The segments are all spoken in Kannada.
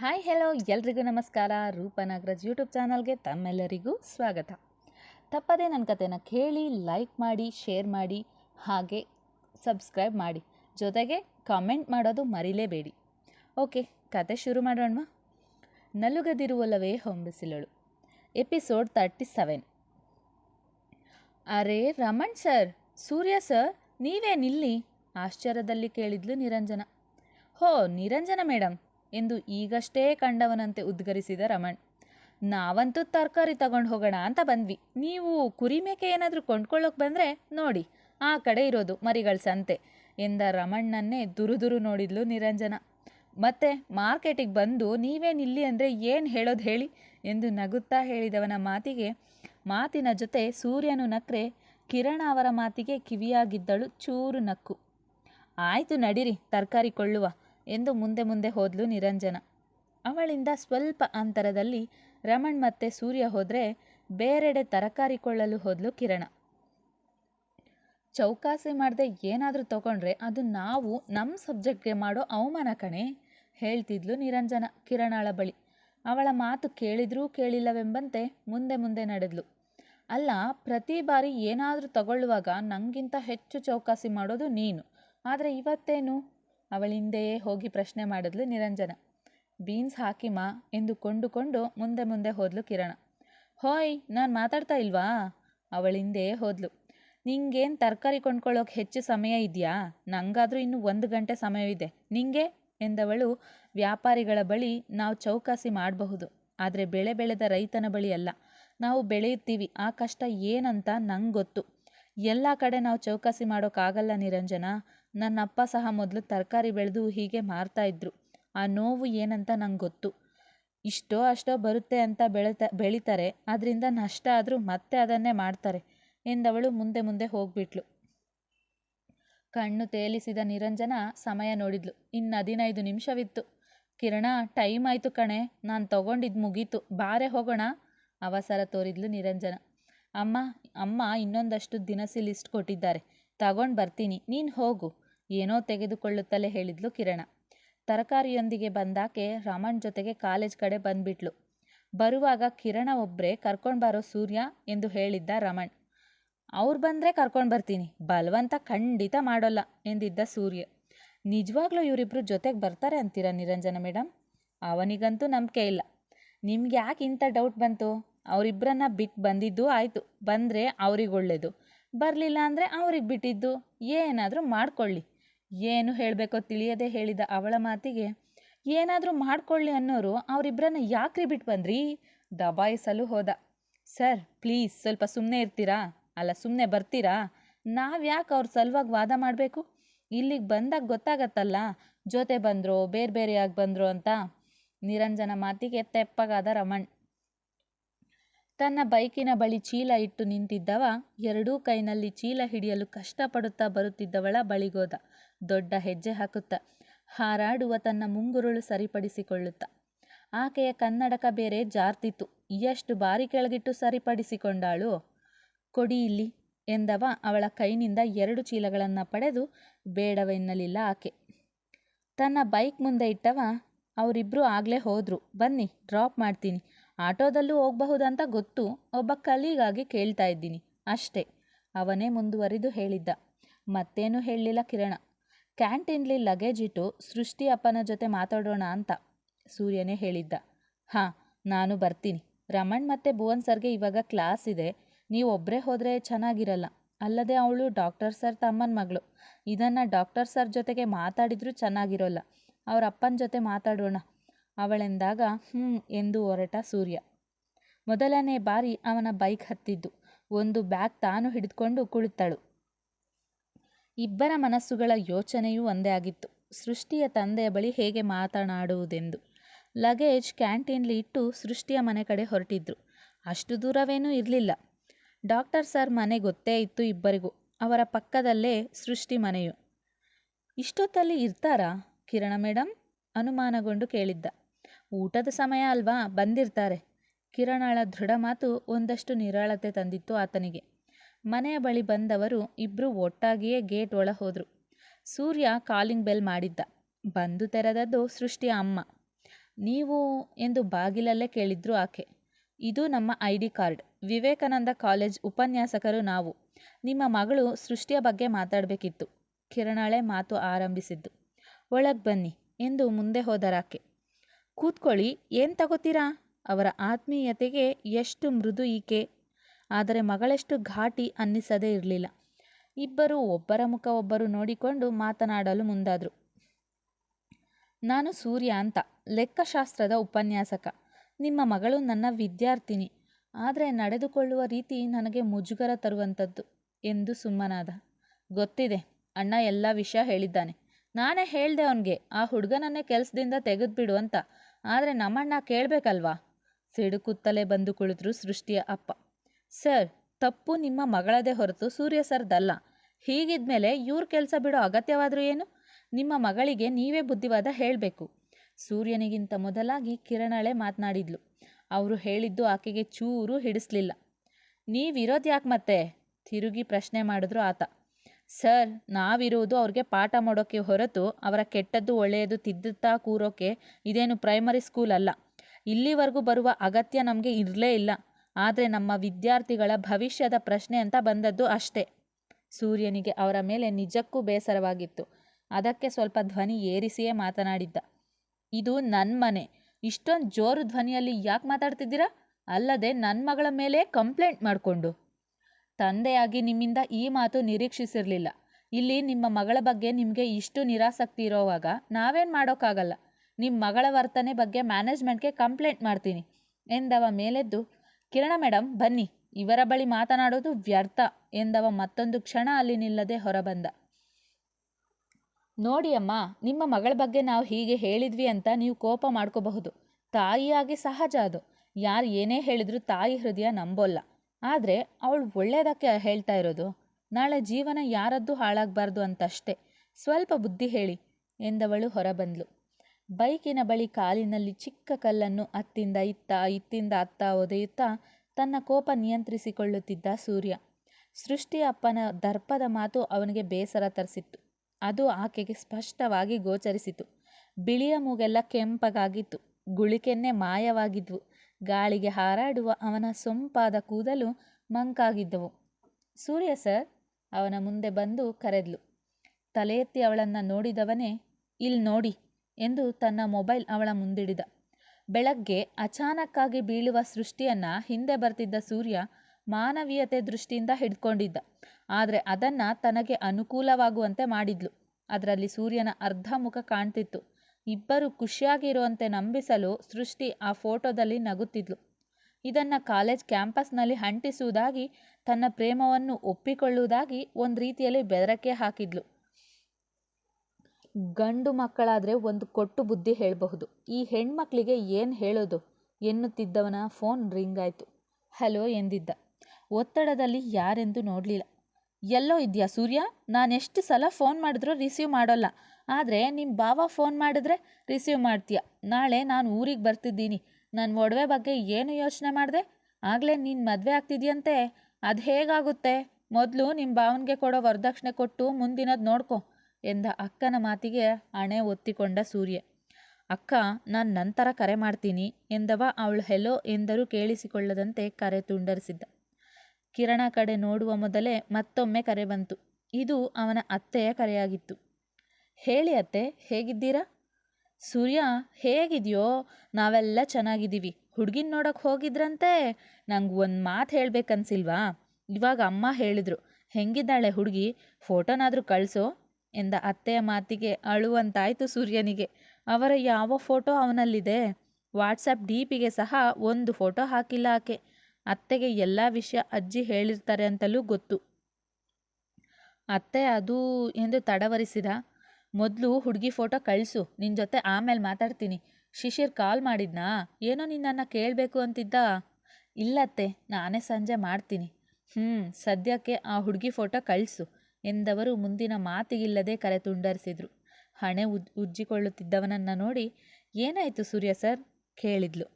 ಹಾಯ್ ಹೆಲೋ ಎಲ್ರಿಗೂ ನಮಸ್ಕಾರ. ರೂಪ ನಾಗರಾಜ್ ಯೂಟ್ಯೂಬ್ ಚಾನಲ್ಗೆ ತಮ್ಮೆಲ್ಲರಿಗೂ ಸ್ವಾಗತ. ತಪ್ಪದೇ ನನ್ನ ಕತೆನ ಕೇಳಿ ಲೈಕ್ ಮಾಡಿ ಶೇರ್ ಮಾಡಿ, ಹಾಗೆ ಸಬ್ಸ್ಕ್ರೈಬ್ ಮಾಡಿ. ಜೊತೆಗೆ ಕಾಮೆಂಟ್ ಮಾಡೋದು ಮರಿಲೇಬೇಡಿ. ಓಕೆ ಕತೆ ಶುರು ಮಾಡೋಣ ನಲುಗದಿರುವಲ್ಲವೇ ಹೊಂಬಿಸಿಲಳು. ಎಪಿಸೋಡ್ ತರ್ಟಿ ಸೆವೆನ್ ಅರೆ ರಮಣ್ ಸರ್ ಸೂರ್ಯ ಸರ್ ನೀವೇನಿಲ್ಲಿ ಆಶ್ಚರ್ಯದಲ್ಲಿ ಕೇಳಿದ್ಲು ನಿರಂಜನ. ಹೋ, ನಿರಂಜನ ಮೇಡಮ್ ಎಂದು ಈಗಷ್ಟೇ ಕಂಡವನಂತೆ ಉದ್ಗರಿಸಿದ ರಮಣ್. ನಾವಂತೂ ತರಕಾರಿ ತಗೊಂಡು ಹೋಗೋಣ ಅಂತ ಬಂದ್ವಿ. ನೀವು ಕುರಿ ಮೇಕೆ ಏನಾದರೂ ಕೊಂಡ್ಕೊಳ್ಳೋಕೆ ಬಂದರೆ ನೋಡಿ, ಆ ಕಡೆ ಇರೋದು ಮರಿಗಳ ಸಂತೆ ಎಂದ ರಮಣ್ಣನ್ನೇ ದುರುದುರು ನೋಡಿದ್ಲು ನಿರಂಜನ. ಮತ್ತೆ ಮಾರ್ಕೆಟಿಗೆ ಬಂದು ನೀವೇನಿಲ್ಲಿ ಅಂದರೆ ಏನು ಹೇಳೋದು ಹೇಳಿ ಎಂದು ನಗುತ್ತಾ ಹೇಳಿದವನ ಮಾತಿಗೆ ಮಾತಿನ ಜೊತೆ ಸೂರ್ಯನು ನಕ್ರೆ, ಕಿರಣ ಅವರ ಮಾತಿಗೆ ಕಿವಿಯಾಗಿದ್ದಳು ಚೂರು ನಕ್ಕು. ಆಯಿತು ನಡಿರಿ, ತರಕಾರಿ ಕೊಳ್ಳುವ. ಎಂದು ಮುಂದೆ ಮುಂದೆ ಹೋದ್ಲು ನಿರಂಜನ. ಅವಳಿಂದ ಸ್ವಲ್ಪ ಅಂತರದಲ್ಲಿ ರಮಣ್ ಮತ್ತೆ ಸೂರ್ಯ ಹೋದ್ರೆ ಬೇರೆಡೆ ತರಕಾರಿ ಕೊಳ್ಳಲು ಹೋದ್ಲು ಕಿರಣ. ಚೌಕಾಸಿ ಮಾಡದೆ ಏನಾದರೂ ತಗೊಂಡ್ರೆ ಅದು ನಾವು ನಮ್ಮ ಸಬ್ಜೆಕ್ಟ್ಗೆ ಮಾಡೋ ಅವಮಾನ ಕಣೆ, ಹೇಳ್ತಿದ್ಲು ನಿರಂಜನ ಕಿರಣಾಳ ಬಳಿ. ಅವಳ ಮಾತು ಕೇಳಿದ್ರೂ ಕೇಳಿಲ್ಲವೆಂಬಂತೆ ಮುಂದೆ ಮುಂದೆ ನಡೆದ್ಲು. ಅಲ್ಲ, ಪ್ರತಿ ಬಾರಿ ಏನಾದರೂ ತಗೊಳ್ಳುವಾಗ ನಂಗಿಂತ ಹೆಚ್ಚು ಚೌಕಾಸಿ ಮಾಡೋದು ನೀನು. ಆದರೆ ಇವತ್ತೇನು? ಅವಳಿಂದೆಯೇ ಹೋಗಿ ಪ್ರಶ್ನೆ ಮಾಡಿದ್ಲು ನಿರಂಜನ. ಬೀನ್ಸ್ ಹಾಕಿಮಾ ಎಂದು ಕೊಂಡುಕೊಂಡು ಮುಂದೆ ಮುಂದೆ ಹೋದ್ಲು ಕಿರಣ. ಹೋಯ್, ನಾನು ಮಾತಾಡ್ತಾ ಇಲ್ವಾ? ಅವಳಿಂದೆಯೇ ಹೋದ್ಲು. ನಿಂಗೇನು ತರಕಾರಿ ಕೊಂಡ್ಕೊಳ್ಳೋಕೆ ಹೆಚ್ಚು ಸಮಯ ಇದೆಯಾ? ನಂಗಾದರೂ ಇನ್ನೂ ಒಂದು ಗಂಟೆ ಸಮಯವಿದೆ. ನಿಂಗೆ? ಎಂದವಳು ವ್ಯಾಪಾರಿಗಳ ಬಳಿ ನಾವು ಚೌಕಾಸಿ ಮಾಡಬಹುದು. ಆದರೆ ಬೆಳೆ ಬೆಳೆದ ರೈತನ ಬಳಿ ಅಲ್ಲ. ನಾವು ಬೆಳೆಯುತ್ತೀವಿ. ಆ ಕಷ್ಟ ಏನಂತ ನಂಗೆ ಗೊತ್ತು ಎಲ್ಲ ಕಡೆ ನಾವು ಚೌಕಾಸಿ ಮಾಡೋಕ್ಕಾಗಲ್ಲ ನಿರಂಜನ. ನನ್ನ ಅಪ್ಪ ಸಹ ಮೊದಲು ತರಕಾರಿ ಬೆಳೆದು ಹೀಗೆ ಮಾರ್ತಾ ಇದ್ರು. ಆ ನೋವು ಏನಂತ ನಂಗೆ ಗೊತ್ತು. ಇಷ್ಟೋ ಅಷ್ಟೋ ಬರುತ್ತೆ ಅಂತ ಬೆಳೆತ, ಬೆಳೀತಾರೆ. ಅದರಿಂದ ನಷ್ಟ ಆದರೂ ಮತ್ತೆ ಅದನ್ನೇ ಮಾಡ್ತಾರೆ ಎಂದವಳು ಮುಂದೆ ಮುಂದೆ ಹೋಗ್ಬಿಟ್ಲು. ಕಣ್ಣು ತೇಲಿಸಿದ ನಿರಂಜನ ಸಮಯ ನೋಡಿದ್ಲು. ಇನ್ನು ಹದಿನೈದು ನಿಮಿಷವಿತ್ತು. ಕಿರಣ, ಟೈಮ್ ಆಯಿತು ಕಣೆ. ನಾನು ತಗೊಂಡಿದ್ದು ಮುಗೀತು. ಬಾರೆ ಹೋಗೋಣ? ಅವಸರ ತೋರಿದ್ಲು ನಿರಂಜನ. ಅಮ್ಮ ಅಮ್ಮ ಇನ್ನೊಂದಷ್ಟು ದಿನಸಿ ಲಿಸ್ಟ್ ಕೊಟ್ಟಿದ್ದಾರೆ. ತಗೊಂಡು ಬರ್ತೀನಿ, ನೀನು ಹೋಗು. ಏನೋ ತೆಗೆದುಕೊಳ್ಳುತ್ತಲೇ ಹೇಳಿದ್ಲು ಕಿರಣ. ತರಕಾರಿಯೊಂದಿಗೆ ಬಂದಾಕೆ ರಮಣ್ ಜೊತೆಗೆ ಕಾಲೇಜ್ ಕಡೆ ಬಂದ್ಬಿಟ್ಲು. ಬರುವಾಗ ಕಿರಣ ಒಬ್ಬರೇ ಕರ್ಕೊಂಡು ಬರೋ ಸೂರ್ಯ ಎಂದು ಹೇಳಿದ್ದ ರಮಣ್. ಅವ್ರು ಬಂದರೆ ಕರ್ಕೊಂಡು ಬರ್ತೀನಿ, ಬಲವಂತ ಖಂಡಿತ ಮಾಡೋಲ್ಲ ಎಂದಿದ್ದ ಸೂರ್ಯ. ನಿಜವಾಗ್ಲೂ ಇವರಿಬ್ಬರು ಜೊತೆಗೆ ಬರ್ತಾರೆ ಅಂತೀರಾ ನಿರಂಜನ ಮೇಡಮ್ ಅವನಿಗಂತೂ ನಂಬಿಕೆ ಇಲ್ಲ. ನಿಮ್ಗೆ ಯಾಕೆ ಇಂಥ ಡೌಟ್ ಬಂತು? ಅವರಿಬ್ಬರನ್ನ ಬಿಟ್ಟು ಬಂದಿದ್ದು ಆಯಿತು, ಬಂದರೆ ಅವ್ರಿಗೆ ಒಳ್ಳೇದು ಬರಲಿಲ್ಲ ಅಂದರೆ ಅವ್ರಿಗೆ ಬಿಟ್ಟಿದ್ದು. ಏನಾದರೂ ಮಾಡಿಕೊಳ್ಳಿ. ಏನು ಹೇಳಬೇಕೋ ತಿಳಿಯದೆ ಹೇಳಿದ ಅವಳ ಮಾತಿಗೆ, ಏನಾದರೂ ಮಾಡಿಕೊಳ್ಳಿ ಅನ್ನೋರು ಅವರಿಬ್ಬರನ್ನ ಯಾಕ್ರಿ ಬಿಟ್ಟು ಬಂದ್ರಿ? ದಬಾಯಿಸಲು ಹೋದ. ಸರ್, ಪ್ಲೀಸ್ ಸ್ವಲ್ಪ ಸುಮ್ಮನೆ ಇರ್ತೀರಾ? ಅಲ್ಲ ಸುಮ್ಮನೆ ಬರ್ತೀರಾ? ನಾವು ಯಾಕೆ ಅವ್ರ ಸಲುವಾಗಿ ವಾದ ಮಾಡಬೇಕು? ಇಲ್ಲಿಗೆ ಬಂದಾಗ ಗೊತ್ತಾಗತ್ತಲ್ಲ, ಜೊತೆ ಬಂದರೋ ಬೇರೆ ಬೇರೆಯಾಗಿ ಬಂದರು ಅಂತ. ನಿರಂಜನ ಮಾತಿಗೆ ತೆಪ್ಪಗಾದ ರಮಣ್. ತನ್ನ ಬೈಕಿನ ಬಳಿ ಚೀಲ ಇಟ್ಟು ನಿಂತಿದ್ದವ ಎರಡೂ ಕೈನಲ್ಲಿ ಚೀಲ ಹಿಡಿಯಲು ಕಷ್ಟಪಡುತ್ತಾ ಬರುತ್ತಿದ್ದವಳ ಬಳಿಗೋದ. ದೊಡ್ಡ ಹೆಜ್ಜೆ ಹಾಕುತ್ತ, ಹಾರಾಡುವ ತನ್ನ ಮುಂಗುರುಳು ಸರಿಪಡಿಸಿಕೊಳ್ಳುತ್ತ. ಆಕೆಯ ಕನ್ನಡಕ ಬೇರೆ ಜಾರ್ತಿತ್ತು. ಎಷ್ಟು ಬಾರಿ ಕೆಳಗಿಟ್ಟು ಸರಿಪಡಿಸಿಕೊಂಡಾಳು? ಕೊಡಿ ಇಲ್ಲಿ ಎಂದವ ಅವಳ ಕೈನಿಂದ ಎರಡು ಚೀಲಗಳನ್ನು ಪಡೆದು ಬೇಡವೆನ್ನಲಿಲ್ಲ ಆಕೆ. ತನ್ನ ಬೈಕ್ ಮುಂದೆ ಇಟ್ಟವ ಅವರಿಬ್ಬರು ಆಗಲೇ ಹೋದರು. ಬನ್ನಿ ಡ್ರಾಪ್ ಮಾಡ್ತೀನಿ. ಆಟೋದಲ್ಲೂ ಹೋಗಬಹುದಂತ ಗೊತ್ತು. ಒಬ್ಬ ಕಲೀಗಾಗಿ ಕೇಳ್ತಾ ಇದ್ದೀನಿ. ಅಷ್ಟೇ. ಅವನೇ ಮುಂದುವರಿದು ಹೇಳಿದ್ದ. ಮತ್ತೇನು ಹೇಳಲಿಲ್ಲ ಕಿರಣ. ಕ್ಯಾಂಟೀನ್ಲಿ ಲಗೇಜ್ ಇಟ್ಟು ಸೃಷ್ಟಿ ಅಪ್ಪನ ಜೊತೆ ಮಾತಾಡೋಣ ಅಂತ ಸೂರ್ಯನೇ ಹೇಳಿದ್ದ. ಹಾಂ, ನಾನು ಬರ್ತೀನಿ. ರಮಣ್ ಮತ್ತು ಭುವನ್ ಸರ್ಗೆ ಇವಾಗ ಕ್ಲಾಸ್ ಇದೆ. ನೀವು ಒಬ್ಬರೇ ಹೋದರೆ ಚೆನ್ನಾಗಿರಲ್ಲ. ಅಲ್ಲದೆ ಅವಳು ಡಾಕ್ಟರ್ ಸರ್ ತಮ್ಮನ ಮಗಳು. ಇದನ್ನು ಡಾಕ್ಟರ್ ಸರ್ ಜೊತೆಗೆ ಮಾತಾಡಿದರೂ ಚೆನ್ನಾಗಿರೋಲ್ಲ. ಅವ್ರ ಅಪ್ಪನ ಜೊತೆ ಮಾತಾಡೋಣ. ಅವಳೆಂದಾಗ ಹ್ಞೂ ಎಂದು ಹೊರಟ ಸೂರ್ಯ. ಮೊದಲನೇ ಬಾರಿ ಅವನ ಬೈಕ್ ಹತ್ತಿದ್ದು. ಒಂದು ಬ್ಯಾಗ್ ತಾನು ಹಿಡಿದುಕೊಂಡು ಕುಳಿತಳು. ಇಬ್ಬರ ಮನಸ್ಸುಗಳ ಯೋಚನೆಯೂ ಒಂದೇ ಆಗಿತ್ತು. ಸೃಷ್ಟಿಯ ತಂದೆಯ ಬಳಿ ಹೇಗೆ ಮಾತನಾಡುವುದೆಂದು. ಲಗೇಜ್ ಕ್ಯಾಂಟೀನ್ಲಿ ಇಟ್ಟು ಸೃಷ್ಟಿಯ ಮನೆ ಕಡೆ ಹೊರಟಿದ್ರು. ಅಷ್ಟು ದೂರವೇನೂ ಇರಲಿಲ್ಲ. ಡಾಕ್ಟರ್ ಸರ್ ಮನೆ ಗೊತ್ತೇ ಇತ್ತು ಇಬ್ಬರಿಗೂ. ಅವರ ಪಕ್ಕದಲ್ಲೇ ಸೃಷ್ಟಿ ಮನೆಯು. ಇಷ್ಟೊತ್ತಲ್ಲಿ ಇರ್ತಾರಾ ಕಿರಣ ಮೇಡಮ್ ಅನುಮಾನಗೊಂಡು ಕೇಳಿದ್ದ. ಊಟದ ಸಮಯ ಅಲ್ವಾ? ಬಂದಿರ್ತಾರೆ. ಕಿರಣಳ ದೃಢ ಮಾತು ಒಂದಷ್ಟು ನಿರಾಳತೆ ತಂದಿತ್ತು ಆತನಿಗೆ. ಮನೆಯ ಬಳಿ ಬಂದವರು ಇಬ್ಬರು ಒಟ್ಟಾಗಿಯೇ ಗೇಟ್ ಒಳ ಹೋದರು. ಸೂರ್ಯ ಕಾಲಿಂಗ್ ಬೆಲ್ ಮಾಡಿದ್ದ. ಬಂದು ತೆರೆದದ್ದು ಸೃಷ್ಟಿಯ ಅಮ್ಮ. ನೀವು ಎಂದು ಬಾಗಿಲಲ್ಲೇ ಕೇಳಿದ್ರು ಆಕೆ. ಇದು ನಮ್ಮ I D card. Vivekananda college ಉಪನ್ಯಾಸಕರು ನಾವು. ನಿಮ್ಮ ಮಗಳು ಸೃಷ್ಟಿಯ ಬಗ್ಗೆ ಮಾತಾಡಬೇಕಿತ್ತು. ಕಿರಣಾಳೆ ಮಾತು ಆರಂಭಿಸಿದ್ದು. ಒಳಗೆ ಬನ್ನಿ ಎಂದು ಮುಂದೆ ಹೋದರಾಕೆ. ಕೂತ್ಕೊಳ್ಳಿ, ಏನು ತಗೋತೀರಾ? ಅವರ ಆತ್ಮೀಯತೆಗೆ ಎಷ್ಟು ಮೃದು ಈಕೆ. ಆದರೆ ಮಗಳಷ್ಟು ಘಾಟಿ ಅನ್ನಿಸದೇ ಇರಲಿಲ್ಲ. ಇಬ್ಬರು ಒಬ್ಬರ ಮುಖ ಒಬ್ಬರು ನೋಡಿಕೊಂಡು ಮಾತನಾಡಲು ಮುಂದಾದರು. ನಾನು ಸೂರ್ಯ ಅಂತ, ಲೆಕ್ಕಶಾಸ್ತ್ರದ ಉಪನ್ಯಾಸಕ. ನಿಮ್ಮ ಮಗಳು ನನ್ನ ವಿದ್ಯಾರ್ಥಿನಿ. ಆದರೆ ನಡೆದುಕೊಳ್ಳುವ ರೀತಿ ನನಗೆ ಮುಜುಗರ ತರುವಂಥದ್ದು ಎಂದು ಸುಮ್ಮನಾದ. ಗೊತ್ತಿದೆ, ಅಣ್ಣ ಎಲ್ಲ ವಿಷಯ ಹೇಳಿದ್ದಾನೆ. ನಾನೇ ಹೇಳ್ದೆ ಅವನಿಗೆ, ಆ ಹುಡುಗನನ್ನೇ ಕೆಲಸದಿಂದ ತೆಗೆದುಬಿಡು ಅಂತ. ಆದರೆ ನಮ್ಮಣ್ಣ ಕೇಳಬೇಕಲ್ವಾ? ಸಿಡುಕುತ್ತಲೇ ಬಂದು ಕುಳಿತರು ಸೃಷ್ಟಿಯ ಅಪ್ಪ. ಸರ್, ತಪ್ಪು ನಿಮ್ಮ ಮಗಳದೇ ಹೊರತು ಸೂರ್ಯ ಸರ್ದಲ್ಲ ಹೀಗಿದ್ಮೇಲೆ ಇವ್ರ ಕೆಲಸ ಬಿಡೋ ಅಗತ್ಯವಾದರೂ ಏನು? ನಿಮ್ಮ ಮಗಳಿಗೆ ನೀವೇ ಬುದ್ಧಿವಾದ ಹೇಳಬೇಕು. ಸೂರ್ಯನಿಗಿಂತ ಮೊದಲಾಗಿ ಕಿರಣಳೆ ಮಾತನಾಡಿದ್ಲು. ಅವರು ಹೇಳಿದ್ದು ಆಕೆಗೆ ಚೂರು ಹಿಡಿಸ್ಲಿಲ್ಲ. ನೀವಿರೋದು ಯಾಕೆ ಮತ್ತೆ? ತಿರುಗಿ ಪ್ರಶ್ನೆ ಮಾಡಿದ್ರು ಆತ. ಸರ್, ನಾವಿರೋದು ಅವ್ರಿಗೆ ಪಾಠ ಮಾಡೋಕ್ಕೆ ಹೊರತು ಅವರ ಕೆಟ್ಟದ್ದು ಒಳ್ಳೆಯದು ತಿದ್ದುತ್ತಾ ಕೂರೋಕೆ ಇದೇನು ಪ್ರೈಮರಿ ಸ್ಕೂಲ್ ಅಲ್ಲ. ಇಲ್ಲಿವರೆಗೂ ಬರುವ ಅಗತ್ಯ ನಮಗೆ ಇರಲೇ ಇಲ್ಲ. ಆದರೆ ನಮ್ಮ ವಿದ್ಯಾರ್ಥಿಗಳ ಭವಿಷ್ಯದ ಪ್ರಶ್ನೆ ಅಂತ ಬಂದದ್ದು ಅಷ್ಟೇ. ಸೂರ್ಯನಿಗೆ ಅವರ ಮೇಲೆ ನಿಜಕ್ಕೂ ಬೇಸರವಾಗಿತ್ತು. ಅದಕ್ಕೆ ಸ್ವಲ್ಪ ಧ್ವನಿ ಏರಿಸಿಯೇ ಮಾತನಾಡಿದ್ದ. ಇದು ನನ್ನ ಮನೆ. ಇಷ್ಟೊಂದು ಜೋರು ಧ್ವನಿಯಲ್ಲಿ ಯಾಕೆ ಮಾತಾಡ್ತಿದ್ದೀರಾ? ಅಲ್ಲದೆ ನನ್ನ ಮಗಳ ಮೇಲೆ ಕಂಪ್ಲೇಂಟ್ ಮಾಡಿಕೊಂಡು. ತಂದೆಯಾಗಿ ನಿಮ್ಮಿಂದ ಈ ಮಾತು ನಿರೀಕ್ಷಿಸಿರಲಿಲ್ಲ. ಇಲ್ಲಿ ನಿಮ್ಮ ಮಗಳ ಬಗ್ಗೆ ನಿಮಗೆ ಇಷ್ಟು ನಿರಾಸಕ್ತಿ ಇರೋವಾಗ ನಾವೇನು ಮಾಡೋಕ್ಕಾಗಲ್ಲ. ನಿಮ್ಮ ಮಗಳ ವರ್ತನೆ ಬಗ್ಗೆ ಮ್ಯಾನೇಜ್ಮೆಂಟ್ಗೆ ಕಂಪ್ಲೇಂಟ್ ಮಾಡ್ತೀನಿ. ಎಂದವ ಮೇಲೆದ್ದು, ಕಿರಣ ಮೇಡಮ್ ಬನ್ನಿ, ಇವರ ಬಳಿ ಮಾತನಾಡೋದು ವ್ಯರ್ಥ ಎಂದವ ಮತ್ತೊಂದು ಕ್ಷಣ ಅಲ್ಲಿ ನಿಲ್ಲದೆ ಹೊರಬಂದ. ನೋಡಿ ಅಮ್ಮ, ನಿಮ್ಮ ಮಗಳ ಬಗ್ಗೆ ನಾವು ಹೀಗೆ ಹೇಳಿದ್ವಿ ಅಂತ ನೀವು ಕೋಪ ಮಾಡ್ಕೋಬಹುದು. ತಾಯಿಯಾಗಿ ಸಹಜ ಅದು. ಯಾರು ಏನೇ ಹೇಳಿದ್ರು ತಾಯಿ ಹೃದಯ ನಂಬೋಲ್ಲ. ಆದರೆ ಅವಳು ಒಳ್ಳೆಯದಕ್ಕೆ ಹೇಳ್ತಾ ಇರೋದು, ನಾಳೆ ಜೀವನ ಯಾರದ್ದು ಹಾಳಾಗಬಾರ್ದು ಅಂತಷ್ಟೇ. ಸ್ವಲ್ಪ ಬುದ್ಧಿ ಹೇಳಿ, ಎಂದವಳು ಹೊರಬಂದ್ಲು. ಬೈಕಿನ ಬಳಿ ಕಾಲಿನಲ್ಲಿ ಚಿಕ್ಕ ಕಲ್ಲನ್ನು ಅತ್ತಿಂದ ಇತ್ತ ಇತ್ತಿಂದ ಅತ್ತ ಒದೆಯುತ್ತಾ ತನ್ನ ಕೋಪ ನಿಯಂತ್ರಿಸಿಕೊಳ್ಳುತ್ತಿದ್ದ ಸೂರ್ಯ. ಸೃಷ್ಟಿ ಅಪ್ಪನ ದರ್ಪದ ಮಾತು ಅವನಿಗೆ ಬೇಸರ ತರಿಸಿತ್ತು. ಅದು ಆಕೆಗೆ ಸ್ಪಷ್ಟವಾಗಿ ಗೋಚರಿಸಿತು. ಬಿಳಿಯ ಮೂಗೆಲ್ಲ ಕೆಂಪಗಾಗಿತ್ತು. ಗುಳಿಕೆನ್ನೇ ಮಾಯವಾಗಿದ್ವು. ಗಾಳಿಗೆ ಹಾರಾಡುವ ಅವನ ಸೊಂಪಾದ ಕೂದಲು ಮಂಕಾಗಿದ್ದವು. ಸೂರ್ಯ ಸರ್, ಅವನ ಮುಂದೆ ಬಂದು ಕರೆದ್ಲು ತಲೆ ಎತ್ತಿ ಅವಳನ್ನು ನೋಡಿದವನೇ ಇಲ್ಲಿ ನೋಡಿ ಎಂದು ತನ್ನ ಮೊಬೈಲ್ ಅವಳ ಮುಂದಿಡಿದ. ಬೆಳಗ್ಗೆ ಅಚಾನಕ್ಕಾಗಿ ಬೀಳುವ ಸೃಷ್ಟಿಯನ್ನ ಹಿಂದೆ ಬರ್ತಿದ್ದ ಸೂರ್ಯ ಮಾನವೀಯತೆ ದೃಷ್ಟಿಯಿಂದ ಹಿಡ್ಕೊಂಡಿದ್ದ. ಆದರೆ ಅದನ್ನು ತನಗೆ ಅನುಕೂಲವಾಗುವಂತೆ ಮಾಡಿದ್ಲು. ಅದರಲ್ಲಿ ಸೂರ್ಯನ ಅರ್ಧ ಮುಖ ಕಾಣ್ತಿತ್ತು. ಇಬ್ಬರು ಖುಷಿಯಾಗಿರುವಂತೆ ನಂಬಿಸಲು ಸೃಷ್ಟಿ ಆ ಫೋಟೋದಲ್ಲಿ ನಗುತ್ತಿದ್ಲು. ಇದನ್ನು ಕಾಲೇಜ್ ಕ್ಯಾಂಪಸ್ನಲ್ಲಿ ಅಂಟಿಸುವುದಾಗಿ, ತನ್ನ ಪ್ರೇಮವನ್ನು ಒಪ್ಪಿಕೊಳ್ಳುವುದಾಗಿ ಒಂದು ರೀತಿಯಲ್ಲಿ ಬೆದರಿಕೆ ಹಾಕಿದ್ಲು. ಗಂಡು ಮಕ್ಕಳಾದರೆ ಒಂದು ಕೊಟ್ಟು ಬುದ್ಧಿ ಹೇಳಬಹುದು. ಈ ಹೆಣ್ಮಕ್ಳಿಗೆ ಏನು ಹೇಳೋದು? ಎನ್ನುತ್ತಿದ್ದವನ ಫೋನ್ ರಿಂಗ್ ಆಯಿತು. ಹಲೋ ಎಂದಿದ್ದ. ಒತ್ತಡದಲ್ಲಿ ಯಾರೆಂದು ನೋಡಲಿಲ್ಲ. ಎಲ್ಲೋ ಇದೆಯಾ ಸೂರ್ಯ? ನಾನೆಷ್ಟು ಸಲ ಫೋನ್ ಮಾಡಿದ್ರೂ ರಿಸೀವ್ ಮಾಡೋಲ್ಲ. ಆದರೆ ನಿಮ್ಮ ಬಾವ ಫೋನ್ ಮಾಡಿದ್ರೆ ರಿಸೀವ್ ಮಾಡ್ತೀಯ. ನಾಳೆ ನಾನು ಊರಿಗೆ ಬರ್ತಿದ್ದೀನಿ. ನನ್ನ ಒಡವೆ ಬಗ್ಗೆ ಏನು ಯೋಚನೆ ಮಾಡಿದೆ? ಆಗಲೇ ನೀನು ಮದುವೆ ಆಗ್ತಿದ್ಯಂತೆ? ಅದು ಹೇಗಾಗುತ್ತೆ? ಮೊದಲು ನಿಮ್ಮ ಭಾವನಿಗೆ ಕೊಡೋ ವರದಕ್ಷಿಣೆ ಕೊಟ್ಟು ಮುಂದಿನದು ನೋಡ್ಕೊ ಎಂದ ಅಕ್ಕನ ಮಾತಿಗೆ ಹಣೆ ಒತ್ತಿಕೊಂಡ ಸೂರ್ಯ. ಅಕ್ಕ, ನಾನು ನಂತರ ಕರೆ ಮಾಡ್ತೀನಿ ಎಂದವ ಅವಳು ಹೆಲೋ ಎಂದರೂ ಕೇಳಿಸಿಕೊಳ್ಳದಂತೆ ಕರೆ ತುಂಡರಿಸಿದ್ದ. ಕಿರಣ ಕಡೆ ನೋಡುವ ಮೊದಲೇ ಮತ್ತೊಮ್ಮೆ ಕರೆ ಬಂತು. ಇದು ಅವನ ಅತ್ತೆಯ ಕರೆಯಾಗಿತ್ತು. ಹೇಳಿ ಅತ್ತೆ, ಹೇಗಿದ್ದೀರಾ? ಸೂರ್ಯ, ಹೇಗಿದೆಯೋ? ನಾವೆಲ್ಲ ಚೆನ್ನಾಗಿದ್ದೀವಿ. ಹುಡುಗಿನ ನೋಡೋಕೆ ಹೋಗಿದ್ರಂತೆ? ನಂಗೆ ಒಂದು ಮಾತು ಹೇಳಬೇಕನ್ಸಿಲ್ವಾ? ಇವಾಗ ಅಮ್ಮ ಹೇಳಿದರು, ಹೆಂಗಿದ್ದಾಳೆ ಹುಡುಗಿ? ಫೋಟೋನಾದರೂ ಕಳಿಸೋ? ಎಂದ ಅತ್ತೆಯ ಮಾತಿಗೆ ಅಳುವಂತಾಯಿತು ಸೂರ್ಯನಿಗೆ. ಅವರ ಯಾವ ಫೋಟೋ ಅವನಲ್ಲಿದೆ? ವಾಟ್ಸಪ್ ಡಿ ಪಿಗೆ ಸಹ ಒಂದು ಫೋಟೋ ಹಾಕಿಲ್ಲ ಆಕೆ. ಅತ್ತೆಗೆ ಎಲ್ಲ ವಿಷಯ ಅಜ್ಜಿ ಹೇಳಿರ್ತಾರೆ ಅಂತಲೂ ಗೊತ್ತು. ಅತ್ತೆ, ಅದು ಎಂದು ತಡವರಿಸಿದ. ಮೊದಲು ಹುಡುಗಿ ಫೋಟೋ ಕಳಿಸು ನಿನ್ನ ಜೊತೆ ಆಮೇಲೆ ಮಾತಾಡ್ತೀನಿ. ಶಿಶಿರ್ ಕಾಲ್ ಮಾಡಿದ್ನಾ? ಏನೋ ನಿನ್ನನ್ನು ಕೇಳಬೇಕು ಅಂತಿದ್ದ? ಇಲ್ಲತ್ತೆ, ನಾನೇ ಸಂಜೆ ಮಾಡ್ತೀನಿ. ಹ್ಞೂ ಸದ್ಯಕ್ಕೆ ಆ ಹುಡುಗಿ ಫೋಟೋ ಕಳಿಸು, ಎಂದವರು ಮುಂದಿನ ಮಾತಿಗಿಲ್ಲದೆ ಕರೆ ತುಂಡರಿಸಿದ್ರು. ಹಣೆ ಉಜ್ ಉಜ್ಜಿಕೊಳ್ಳುತ್ತಿದ್ದವನನ್ನು ನೋಡಿ, ಏನಾಯಿತು ಸೂರ್ಯ ಸರ್? ಕೇಳಿದ್ಲು.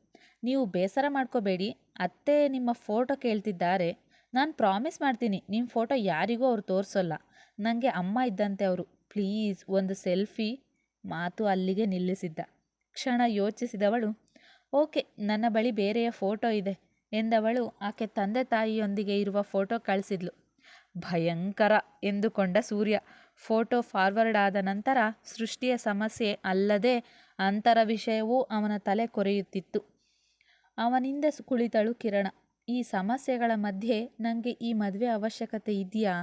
ನೀವು ಬೇಸರ ಮಾಡ್ಕೋಬೇಡಿ, ಅತ್ತೆ ನಿಮ್ಮ ಫೋಟೋ ಕೇಳ್ತಿದ್ದಾರೆ. ನಾನು ಪ್ರಾಮಿಸ್ ಮಾಡ್ತೀನಿ ನಿಮ್ಮ ಫೋಟೋ ಯಾರಿಗೂ ಅವ್ರು ತೋರಿಸೋಲ್ಲ. ನನಗೆ ಅಮ್ಮ ಇದ್ದಂತೆ ಅವರು. ಪ್ಲೀಸ್ ಒಂದು ಸೆಲ್ಫಿ ಮಾತು ಅಲ್ಲಿಗೆ ನಿಲ್ಲಿಸಿದ್ದ. ಕ್ಷಣ ಯೋಚಿಸಿದವಳು, ಓಕೆ, ನನ್ನ ಬಳಿ ಬೇರೆಯ ಫೋಟೋ ಇದೆ ಎಂದವಳು ಆಕೆ ತಂದೆ ತಾಯಿಯೊಂದಿಗೆ ಇರುವ ಫೋಟೋ ಕಳಿಸಿದ್ಲು. ಭಯಂಕರ ಎಂದುಕೊಂಡ ಸೂರ್ಯ. ಫೋಟೋ ಫಾರ್ವರ್ಡ್ ಆದ ನಂತರ ಸೃಷ್ಟಿಯ ಸಮಸ್ಯೆ ಅಲ್ಲದೆ ಅಂತರ ವಿಷಯವೂ ಅವನ ತಲೆ ಕೊರೆಯುತ್ತಿತ್ತು. ಅವನಿಂದ ಕುಳಿತಳು ಕಿರಣ. ಈ ಸಮಸ್ಯೆಗಳ ಮಧ್ಯೆ ನನಗೆ ಈ ಮದುವೆ ಅವಶ್ಯಕತೆ ಇದೆಯಾ?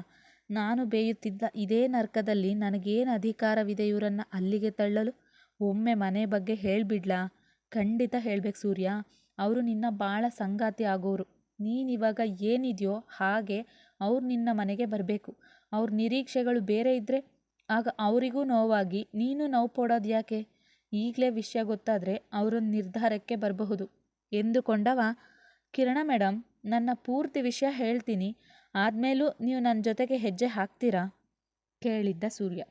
ನಾನು ಬೇಯುತ್ತಿದ್ದ ಇದೇ ನರ್ಕದಲ್ಲಿ ನನಗೇನು ಅಧಿಕಾರವಿದೆ ಇವರನ್ನ ಅಲ್ಲಿಗೆ ತಳ್ಳಲು? ಒಮ್ಮೆ ಮನೆ ಬಗ್ಗೆ ಹೇಳಿಬಿಡ್ಲಾ? ಖಂಡಿತ ಹೇಳ್ಬೇಕು ಸೂರ್ಯ. ಅವರು ನಿನ್ನ ಭಾಳ ಸಂಗಾತಿ ಆಗೋರು. ನೀನಿವಾಗ ಏನಿದೆಯೋ ಹಾಗೆ ಅವ್ರು ನಿನ್ನ ಮನೆಗೆ ಬರಬೇಕು. ಅವ್ರ ನಿರೀಕ್ಷೆಗಳು ಬೇರೆ ಇದ್ದರೆ ಆಗ ಅವರಿಗೂ ನೋವಾಗಿ ನೀನು ನೋವು ಪಡೋದು ಯಾಕೆ? ಈಗಲೇ ವಿಷಯ ಗೊತ್ತಾದರೆ ಅವರೊಂದು ನಿರ್ಧಾರಕ್ಕೆ ಬರಬಹುದು. ಎಂದುಕೊಂಡವ? ಕಿರಣ ಮೇಡಮ್ ನನ್ನ ಪೂರ್ತಿ ವಿಷಯ ಹೇಳ್ತೀನಿ. ಆದಮೇಲೂ ನೀವು ನನ್ನ ಜೊತೆಗೆ ಹೆಜ್ಜೆ ಹಾಕ್ತೀರಾ? ಕೇಳಿದ್ದ ಸೂರ್ಯ.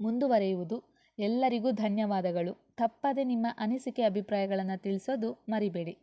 ಮುಂದುವರೆಯುವುದು. ಎಲ್ಲರಿಗೂ ಧನ್ಯವಾದಗಳು. ತಪ್ಪದೆ ನಿಮ್ಮ ಅನಿಸಿಕೆ ಅಭಿಪ್ರಾಯಗಳನ್ನು ತಿಳಿಸೋದು ಮರಿಬೇಡಿ.